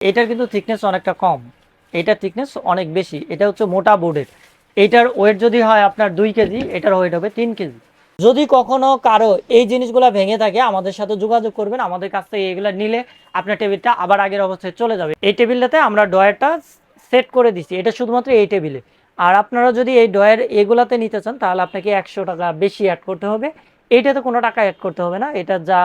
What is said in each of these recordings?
এটার কিন্তু থিকনেস অনেকটা কম। এটার থিকনেস অনেক বেশি। এটা হচ্ছে মোটা বোর্ডের এটার ওয়েট যদি হয় আপনার দুই কেজি, এটার ওয়েট হবে তিন কেজি। যদি কখনো কারও এই জিনিসগুলো ভেঙে থাকে, আমাদের সাথে যোগাযোগ করবেন। আমাদের কাছ থেকে এগুলো নিলে আপনার টেবিলটা আবার আগের অবস্থায় চলে যাবে। এই টেবিলটাতে আমরা ডয়ারটা সেট করে দিচ্ছি এটা শুধুমাত্র এই টেবিলে। আর আপনারা যদি এই ডয়ের এগুলাতে নিতে চান, তাহলে আপনাকে একশো টাকা বেশি অ্যাড করতে হবে। এইটাতে কোনো টাকা অ্যাড করতে হবে না। এটা যা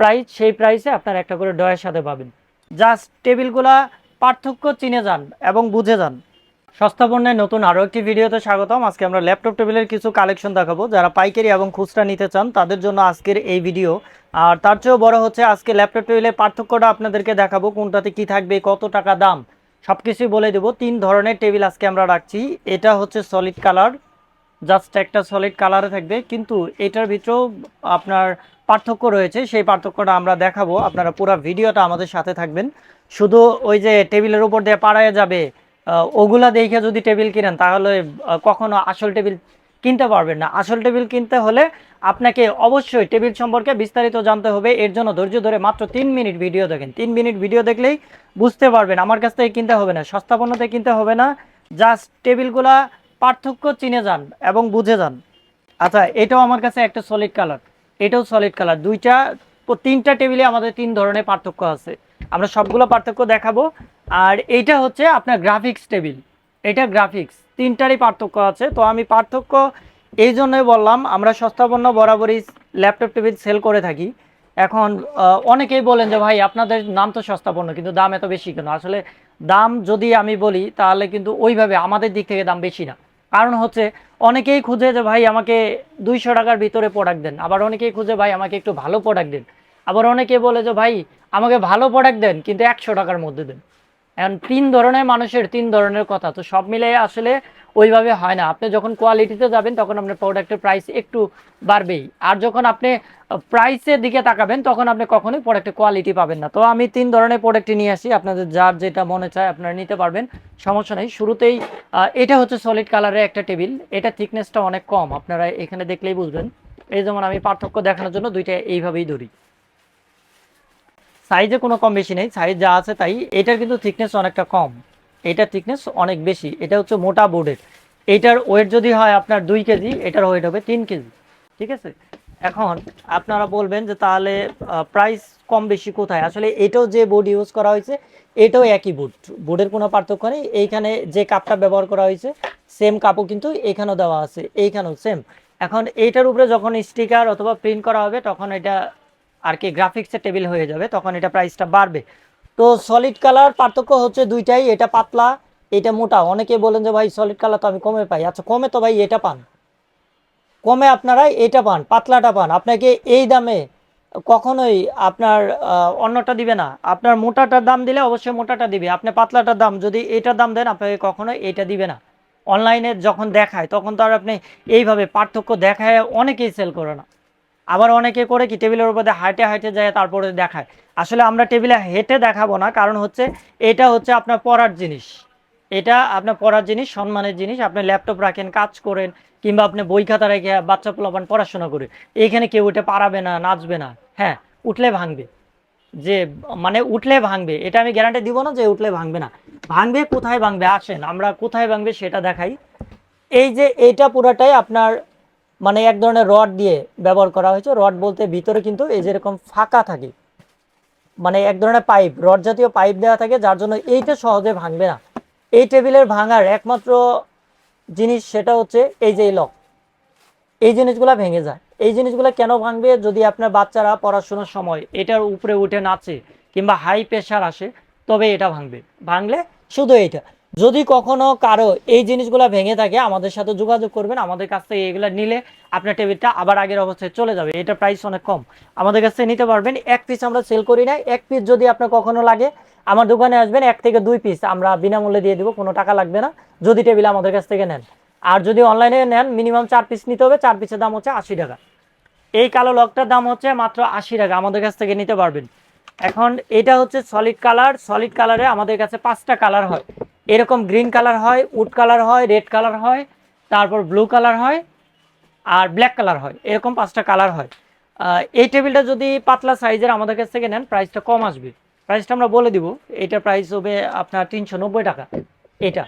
প্রাইস সেই প্রাইসে আপনার একটা করে ডয়ের সাথে পাবেন। জাস্ট টেবিলগুলা পার্থক্য চিনে যান এবং বুঝে যান। সস্তা পণ্যের নতুন আরও একটি ভিডিওতে স্বাগতম। আজকে আমরা ল্যাপটপ টেবিলের কিছু কালেকশন দেখাবো। যারা পাইকারি এবং খুচরা নিতে চান, তাদের জন্য আজকের এই ভিডিও। আর তার চেয়েও বড় হচ্ছে আজকে ল্যাপটপ টেবিলের পার্থক্যটা আপনাদেরকে দেখাবো, কোনটাতে কি থাকবে, কত টাকা দাম। সব কিছুই বলে দেবো। তিন ধরনের টেবিল আজকে আমরা রাখছি। এটা হচ্ছে সলিড কালার জাস্ট একটা সলিড কালারে থাকবে। কিন্তু এটার ভিতরেও আপনার পার্থক্য রয়েছে, সেই পার্থক্যটা আমরা দেখাবো। আপনারা পুরো ভিডিওটা আমাদের সাথে থাকবেন। শুধু ওই যে টেবিলের উপর দিয়ে পাড়ায় যাবে ওগুলা দেখে যদি টেবিল কিনেন, তাহলে কখনো আসল টেবিল কিনতে পারবেন না। আসল টেবিল কিনতে হলে আপনাকে অবশ্যই টেবিল সম্পর্কে বিস্তারিত জানতে হবে। এর জন্য ধৈর্য ধরে মাত্র তিন মিনিট ভিডিও দেখেন। তিন মিনিট ভিডিও দেখলেই বুঝতে পারবেন, আমার কাছ থেকে কিনতে হবে না, সস্তা পণ্যতে কিনতে হবে না। জাস্ট টেবিলগুলা পার্থক্য চিনে যান এবং বুঝে যান। আচ্ছা এটাও আমার কাছে একটা সলিড কালার এটাও সলিড কালার দুইটা, তিনটা টেবিলে আমাদের তিন ধরনের পার্থক্য আছে। আমরা সবগুলো পার্থক্য দেখাবো। আর এইটা হচ্ছে আপনার গ্রাফিক্স টেবিল এটা গ্রাফিক্স তিনটারই পার্থক্য আছে। তো আমি পার্থক্য এই জন্যই বললাম, আমরা সস্তা পণ্য বরাবরই ল্যাপটপ টেবিল সেল করে থাকি। এখন অনেকেই বলেন যে, ভাই, আপনাদের নাম তো সস্তা পণ্য, কিন্তু দাম এত বেশি কেন? আসলে দাম যদি আমি বলি, তাহলে কিন্তু ওইভাবে আমাদের দিক থেকে দাম বেশি না। কারণ হচ্ছে অনেকেই খুঁজে যে ভাই আমাকে দুইশো টাকার ভিতরে প্রোডাক্ট দেন। আবার অনেকেই খুঁজে ভাই আমাকে একটু ভালো প্রোডাক্ট দেন। আবার অনেকে বলে যে ভাই, আমাকে ভালো প্রোডাক্ট দেন, কিন্তু একশো টাকার মধ্যে দেন। এখন তিন ধরনের মানুষের, তিন ধরনের কথা। তো সব মিলে আসলে ওইভাবে হয় না। আপনি যখন কোয়ালিটিতে যাবেন, তখন আপনার প্রোডাক্টের প্রাইস একটু বাড়বেই। আর যখন আপনি প্রাইসের দিকে তাকাবেন, তখন আপনি কখনোই প্রোডাক্টের কোয়ালিটি পাবেন না। তো আমি তিন ধরনের প্রোডাক্টই নিয়ে আসি। আপনাদের যার যেটা মনে চায় আপনারা নিতে পারবেন। সমস্যা নেই। শুরুতেই এটা হচ্ছে সলিড কালারের একটা টেবিল এটা থিকনেসটা অনেক কম। আপনারা এখানে দেখলেই বুঝবেন। এই যেমন আমি পার্থক্য দেখানোর জন্য দুইটা এইভাবেই ধরি। সাইজে কোনো কম বেশি নেই। সাইজ যা আছে তাই। এটার কিন্তু থিকনেস অনেকটা কম। এটার থিকনেস অনেক বেশি। এটা হচ্ছে মোটা বোর্ডের এইটার ওয়েট যদি হয় আপনার দুই কেজি, এটার ওয়েট হবে তিন কেজি। ঠিক আছে? এখন আপনারা বলবেন যে তাহলে প্রাইস কম বেশি কোথায়? আসলে এটাও যে বোর্ড ইউজ করা হয়েছে, এটাও একই বোর্ড বোর্ডের কোনো পার্থক্য নেই। এইখানে যে কাপটা ব্যবহার করা হয়েছে সেম কাপও কিন্তু এখানেও দেওয়া আছে। এইখানেও সেম এখন এইটার উপরে যখন স্টিকার অথবা প্রিন্ট করা হবে, তখন এটা আর কি গ্রাফিক্সের টেবিল হয়ে যাবে, তখন এটা প্রাইসটা বাড়বে। তো সলিড কালার পার্থক্য হচ্ছে দুইটাই, এটা পাতলা, এটা মোটা। অনেকে বলেন যে, ভাই সলিড কালার তো আমি কমে পাই। আচ্ছা কমে তো ভাই, এটা পান। কমে আপনারা এটা পান, পাতলাটা পান। আপনাকে এই দামে কখনোই আপনার অন্যটা দিবে না। আপনার মোটাটার দাম দিলে অবশ্যই মোটাটা দিবে। আপনি পাতলাটার দাম, যদি এটার দাম দেন, আপনাকে কখনোই এটা দিবে না। অনলাইনে যখন দেখায়, তখন তো আর আপনি এইভাবে পার্থক্য দেখায় অনেকেই সেল করে না। আবার অনেকে করে কি টেবিলের উপরে হাঁটে হাঁটে যায়, তারপরে দেখায়। আসলে আমরা টেবিলে হেঁটে দেখাবো না, কারণ হচ্ছে এটা হচ্ছে আপনার পড়ার জিনিস। এটা আপনার পড়ার জিনিস, সম্মানের জিনিস। আপনি ল্যাপটপ রাখেন, কাজ করেন, কিংবা আপনি বই খাতা রেখে বাচ্চা পোলাপান পড়াশোনা করে এইখানে কেউ উঠে পারাবে না, নাচবে না। হ্যাঁ উঠলে ভাঙবে। যে মানে উঠলে ভাঙবে। এটা আমি গ্যারান্টি দিব না যে উঠলে ভাঙবে না। ভাঙবে, কোথায় ভাঙবে? আসেন, আমরা কোথায় ভাঙবে সেটা দেখাই। এই যে এইটা পুরাটাই আপনার মানে এক ধরনের রড দিয়ে ব্যবহার করা হয়েছে। রড বলতে ভিতরে কিন্তু এই যেরকম ফাঁকা থাকে। মানে এক ধরনের পাইপ রড জাতীয় পাইপ দেওয়া থাকে, যার জন্য এইটা সহজে ভাঙবে না। এই টেবিলের ভাঙার একমাত্র জিনিস সেটা হচ্ছে এই যে লক এই জিনিসগুলো ভেঙে যায়। এই জিনিসগুলো কেন ভাঙবে? যদি আপনার বাচ্চারা পড়াশোনার সময় এটার উপরে উঠে নাচে কিংবা হাই প্রেশার আসে, তবে এটা ভাঙবে। ভাঙলে শুধু এইটা। যদি কখনো কারও এই জিনিসগুলো ভেঙে থাকে, আমাদের সাথে যোগাযোগ করবেন, আমাদের কাছ থেকে এগুলো নিলে আপনার টেবিলটা আবার আগের অবস্থায় চলে যাবে। এটা প্রাইস অনেক কম। আমাদের কাছ থেকে নিতে পারবেন, এক পিস আমরা সেল করি না এক পিস যদি আপনার কখনো লাগে, আমার দোকানে আসবেন, এক থেকে দুই পিস আমরা বিনামূল্যে দিয়ে দেবো, কোনো টাকা লাগবে না, যদি টেবিল আমাদের কাছ থেকে নেন। আর যদি অনলাইনে নেন মিনিমাম চার পিস নিতে হবে, চার পিসের দাম হচ্ছে আশি টাকা। এই কালো লকটার দাম হচ্ছে মাত্র আশি টাকা, আমাদের কাছ থেকে নিতে পারবেন। এখন এটা হচ্ছে সলিড কালার সলিড কালারে আমাদের কাছে পাঁচটা কালার হয়। এরকম গ্রিন কালার হয় উড কালার হয় রেড কালার হয়, তারপর ব্লু কালার হয় আর ব্ল্যাক কালার হয়। এরকম পাঁচটা কালার হয়। এই টেবিলটা যদি পাতলা সাইজের আমাদের কাছ থেকে নেন প্রাইসটা কম আসবে। প্রাইসটা আমরা বলে দিব এটা প্রাইস হবে আপনার তিনশো নব্বই টাকা, এটা।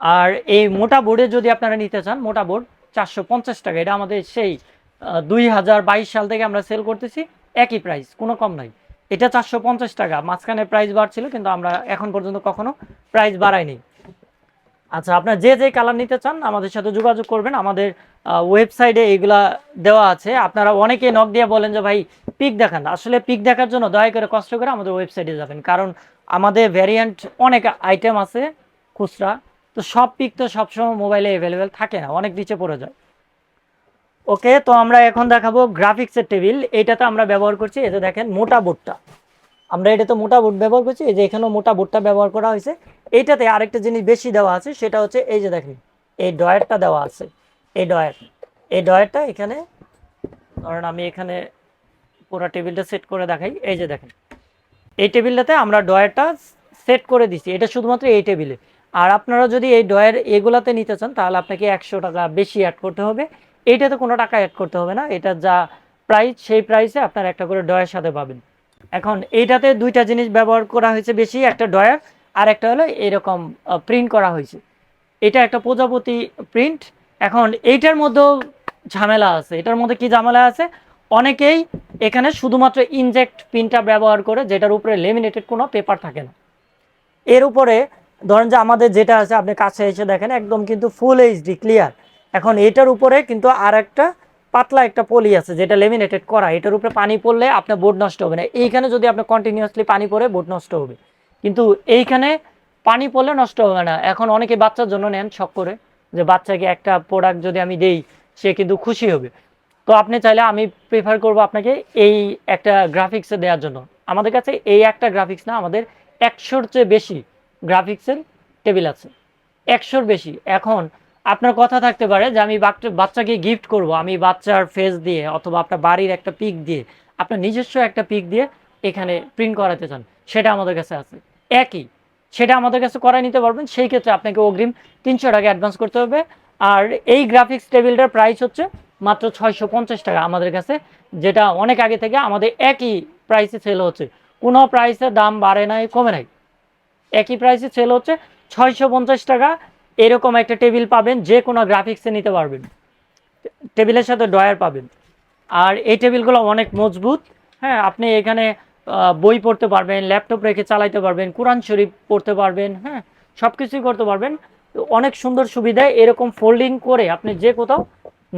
আর এই মোটা বোর্ডে যদি আপনারা নিতে চান, মোটা বোর্ড চারশো পঞ্চাশ টাকা, এটা আমাদের সেই দুই হাজার বাইশ সাল থেকে আমরা সেল করতেছি, একই প্রাইস কোনো কম নাই। এটা চারশো পঞ্চাশ টাকা। মাঝখানে প্রাইস বাড়ছিল, কিন্তু আমরা এখন পর্যন্ত কখনো প্রাইস বাড়াইনি। আচ্ছা আপনার যে যে কালার নিতে চান, আমাদের সাথে যোগাযোগ করবেন। আমাদের ওয়েবসাইটে এগুলা দেওয়া আছে। আপনারা অনেকে নক দিয়ে বলেন যে, ভাই পিক দেখান। আসলে পিক দেখার জন্য দয়া করে কষ্ট করে আমাদের ওয়েবসাইটে যাবেন। কারণ আমাদের ভ্যারিয়েন্ট অনেক আইটেম আছে, খুচরা। তো সব পিক তো সবসময় মোবাইলে অ্যাভেলেবেল থাকে না, অনেক নিচে পড়ে যায়। ওকে তো আমরা এখন দেখাবো গ্রাফিক্সের টেবিল এইটাতে আমরা ব্যবহার করছি যে দেখেন, মোটা বোর্ডটা। আমরা এটা তো মোটা বোর্ড ব্যবহার করছি, এই যে এখানেও মোটা বোর্ডটা ব্যবহার করা হয়েছে। এইটাতে আরেকটা জিনিস বেশি দেওয়া আছে, সেটা হচ্ছে এই যে দেখেন, এই ডয়ারটা দেওয়া আছে। এই ডয়ার এই ডয়ারটা এখানে, ধরেন আমি এখানে পুরো টেবিলটা সেট করে দেখাই। এই যে দেখেন, এই টেবিলটাতে আমরা ডয়ারটা সেট করে দিছি এটা শুধুমাত্র এই টেবিলে আর আপনারা যদি এই ডয়ার এগুলাতে নিতে চান, তাহলে আপনাকে একশো টাকা বেশি অ্যাড করতে হবে। এইটাতে কোনো টাকা অ্যাড করতে হবে না। এটা যা প্রাইস সেই প্রাইসে আপনার একটা করে ডয়ের সাথে পাবেন। এখন এইটাতে দুইটা জিনিস ব্যবহার করা হয়েছে বেশি, একটা ডয়ার আর একটা হলো এরকম প্রিন্ট করা হয়েছে। এটা একটা প্রজাপতি প্রিন্ট এখন এইটার মধ্যেও ঝামেলা আছে। এটার মধ্যে কি ঝামেলা আছে? অনেকেই এখানে শুধুমাত্র ইনজেক্ট প্রিন্টটা ব্যবহার করে, যেটার উপরে লেমিনেটেড কোনো পেপার থাকে না। এর উপরে ধরেন যে আমাদের যেটা আছে, আপনি কাছে এসে দেখেন, একদম কিন্তু ফুল এইচডি ক্লিয়ার এখন এটার উপরে কিন্তু আর একটা পাতলা একটা পলি আছে যেটা লেমিনেটেড করা। এটার উপরে পানি পড়লে আপনার বোর্ড নষ্ট হবে না। এইখানে যদি আপনার কন্টিনিউয়াসলি পানি পড়ে বোর্ড নষ্ট হবে। কিন্তু এইখানে পানি পড়লে নষ্ট হবে না। এখন অনেকে বাচ্চার জন্য নেন শখ করে যে বাচ্চাকে একটা প্রোডাক্ট যদি আমি দেই, সে কিন্তু খুশি হবে। তো আপনি চাইলে আমি প্রেফার করব আপনাকে এই একটা গ্রাফিক্সে দেওয়ার জন্য। আমাদের কাছে এই একটা গ্রাফিক্স না, আমাদের একশোর চেয়ে বেশি গ্রাফিক্সের টেবিল আছে। একশোর বেশি। এখন আপনার কথা থাকতে পারে যে আমি বাচ্চা- বাচ্চাকে গিফট করব। আমি বাচ্চার ফেস দিয়ে অথবা আপনার বাড়ির একটা পিক দিয়ে, আপনার নিজস্ব একটা পিক দিয়ে এখানে প্রিন্ট করাতে চান। সেটা আমাদের কাছে আছে। একই। সেটা আমাদের কাছে করাই নিতে পারবেন। সেই ক্ষেত্রে আপনাকে অগ্রিম তিনশো টাকা অ্যাডভান্স করতে হবে। আর এই গ্রাফিক্স টেবিলটার প্রাইস হচ্ছে মাত্র ছয়শো পঞ্চাশ টাকা আমাদের কাছে, যেটা অনেক আগে থেকে আমাদের একই প্রাইসে সেল হচ্ছে। কোনো প্রাইসের দাম বাড়ে নাই, কমে নাই। একই প্রাইসে সেল হচ্ছে ছয়শো পঞ্চাশ টাকা। এরকম একটা টেবিল পাবেন, যে কোনো গ্রাফিক্সে নিতে পারবেন। টেবিলের সাথে ডয়ার পাবেন। আর এই টেবিলগুলো অনেক মজবুত। হ্যাঁ আপনি এখানে বই পড়তে পারবেন ল্যাপটপ রেখে চালাইতে পারবেন, কোরআন শরীফ পড়তে পারবেন হ্যাঁ সব কিছুই করতে পারবেন। অনেক সুন্দর সুবিধায় এরকম ফোল্ডিং করে আপনি যে কোথাও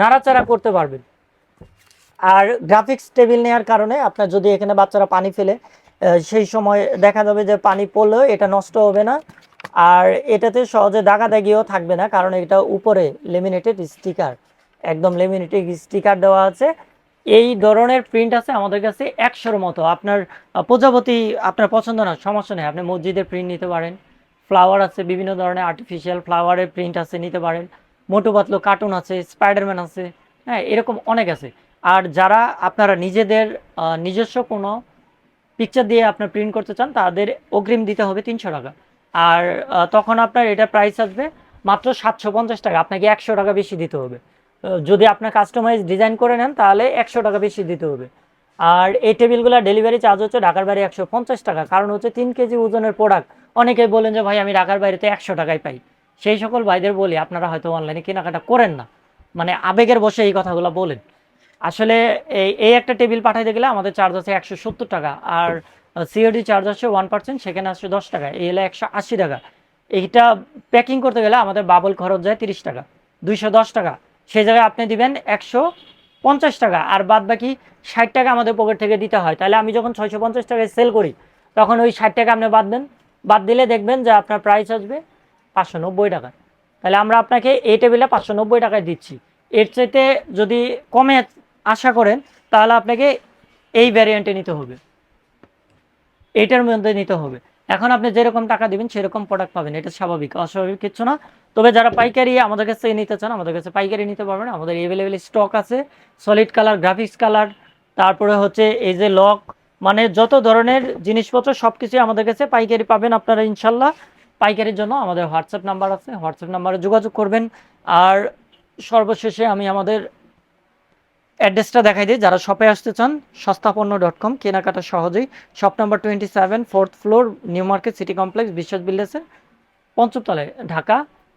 নাড়াচাড়া করতে পারবেন। আর গ্রাফিক্স টেবিল নেওয়ার কারণে আপনার যদি এখানে বাচ্চারা পানি ফেলে সেই সময় দেখা যাবে যে পানি পড়লেও এটা নষ্ট হবে না। আর এটাতে সহজে দাগাদাগিও থাকবে না, কারণ এটা উপরে লেমিনেটেড স্টিকার একদম লেমিনেটেড স্টিকার দেওয়া আছে। এই ধরনের প্রিন্ট আছে আমাদের কাছে একশোর মতো। আপনার প্রজাপতি আপনার পছন্দ না, সমস্যা নেই, আপনি মসজিদের প্রিন্ট নিতে পারেন। ফ্লাওয়ার আছে, বিভিন্ন ধরনের আর্টিফিশিয়াল ফ্লাওয়ারের প্রিন্ট আছে, নিতে পারেন। মোটু পাতলো কার্টুন আছে স্পাইডারম্যান আছে হ্যাঁ এরকম অনেক আছে। আর যারা আপনারা নিজেদের নিজস্ব কোনো পিকচার দিয়ে আপনার প্রিন্ট করতে চান, তাদের অগ্রিম দিতে হবে তিনশো টাকা। আর তখন আপনার এটা প্রাইস আসবে মাত্র সাতশো পঞ্চাশ টাকা। আপনাকে একশো টাকা বেশি দিতে হবে। যদি আপনার কাস্টমাইজ ডিজাইন করে নেন, তাহলে একশো টাকা বেশি দিতে হবে। আর এই টেবিলগুলো ডেলিভারি চার্জ হচ্ছে ঢাকার বাইরে একশো পঞ্চাশ টাকা। কারণ হচ্ছে তিন কেজি ওজনের প্রোডাক্ট অনেকেই বলেন যে, ভাই, আমি ঢাকার বাইরেতে একশো টাকায় পাই। সেই সকল ভাইদের বলি, আপনারা হয়তো অনলাইনে কেনাকাটা করেন না। মানে আবেগের বসে এই কথাগুলো বলেন। আসলে এই একটা টেবিল পাঠাইতে গেলে আমাদের চার্জ আছে একশো সত্তর টাকা আর সিওডি চার্জ আসছে ওয়ান পার্সেন্ট সেখানে আসছে দশ টাকা। এই হলো একশো আশি টাকা। এইটা প্যাকিং করতে গেলে আমাদের বাবল খরচ যায় তিরিশ টাকা, দুইশো দশ টাকা। সেই জায়গায় আপনি দিবেন একশো পঞ্চাশ টাকা আর বাদ বাকি ষাট টাকা আমাদের পকেট থেকে দিতে হয়। তাহলে আমি যখন ছয়শো পঞ্চাশ টাকায় সেল করি, তখন ওই ষাট টাকা আপনি বাদ দেন। বাদ দিলে দেখবেন যে আপনার প্রাইস আসবে পাঁচশো নব্বই টাকা। তাহলে আমরা আপনাকে এই টেবিলে পাঁচশো নব্বই টাকায় দিচ্ছি। এর চাইতে যদি কমে আশা করেন, তাহলে আপনাকে এই ভ্যারিয়েন্টে নিতে হবে। এটার মধ্যে নিতে হবে। এখন আপনি যেরকম টাকা দিবেন, সেরকম প্রোডাক্ট পাবেন। এটা স্বাভাবিক, অস্বাভাবিক কিছু না। তবে যারা পাইকারি আমাদের কাছে নিতে চান, আমাদের কাছে পাইকারি নিতে পারবেন। আমাদের এভেলেবেল স্টক আছে সলিড কালার গ্রাফিক্স কালার তারপরে হচ্ছে এই যে লক মানে যত ধরনের জিনিসপত্র সব কিছুই আমাদের কাছে পাইকারি পাবেন আপনারা, ইনশাল্লাহ। পাইকারির জন্য আমাদের হোয়াটসঅ্যাপ নাম্বার আছে। হোয়াটসঅ্যাপ নাম্বারে যোগাযোগ করবেন। আর সর্বশেষে আমি আমাদের অ্যাড্রেসটা দেখাই দিই। যারা শপে আসতে চান সস্তাপন্ন ডট কম কেনাকাটা সহজেই। Shop number twenty seven fourth floor new market city complex Biswas বিল্ডার্সের পঞ্চমতলায় Dhaka.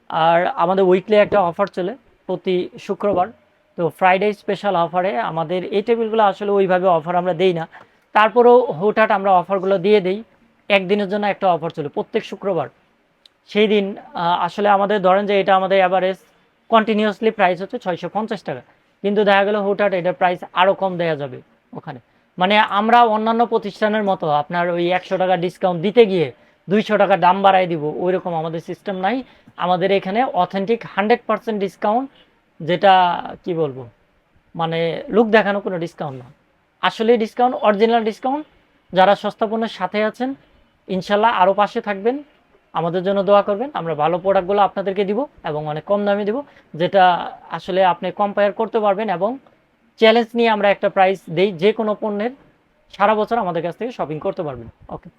আর আমাদের উইকলি একটা অফার চলে প্রতি শুক্রবার। তো ফ্রাইডে স্পেশাল অফারে আমাদের এই টেবিলগুলো আসলে ওইভাবে অফার আমরা দেই না। তারপরেও হুটহাট আমরা অফারগুলো দিয়ে দিই। একদিনের জন্য একটা অফার চলে প্রত্যেক শুক্রবার। সেই দিন আসলে আমাদের ধরেন যে এটা আমাদের অ্যাভারেজ কন্টিনিউয়াসলি প্রাইস হচ্ছে ছয়শো পঞ্চাশ টাকা। কিন্তু দেখা গেল হুটহাট এটার প্রাইস আরও কম দেওয়া যাবে ওখানে। মানে আমরা অন্যান্য প্রতিষ্ঠানের মতো আপনার ওই একশো টাকা ডিসকাউন্ট দিতে গিয়ে দুইশো টাকা দাম বাড়াই দিব ওই রকম আমাদের সিস্টেম নাই। আমাদের এখানে অথেন্টিক হান্ড্রেড পার্সেন্ট ডিসকাউন্ট যেটা, কি বলব মানে লুক দেখানো কোনো ডিসকাউন্ট না। আসলে ডিসকাউন্ট অরিজিনাল ডিসকাউন্ট যারা সস্তা পণ্যের সাথে আছেন, ইনশাল্লাহ আরও পাশে থাকবেন। আমাদের জন্য দোয়া করবেন। আমরা ভালো প্রোডাক্টগুলো আপনাদেরকে দিব এবং অনেক কম দামে দিব, যেটা আসলে আপনি কম্পেয়ার করতে পারবেন এবং চ্যালেঞ্জ নিয়ে আমরা একটা প্রাইস দেই যে কোনো পণ্যের সারা বছর আমাদের কাছ থেকে শপিং করতে পারবেন। ওকে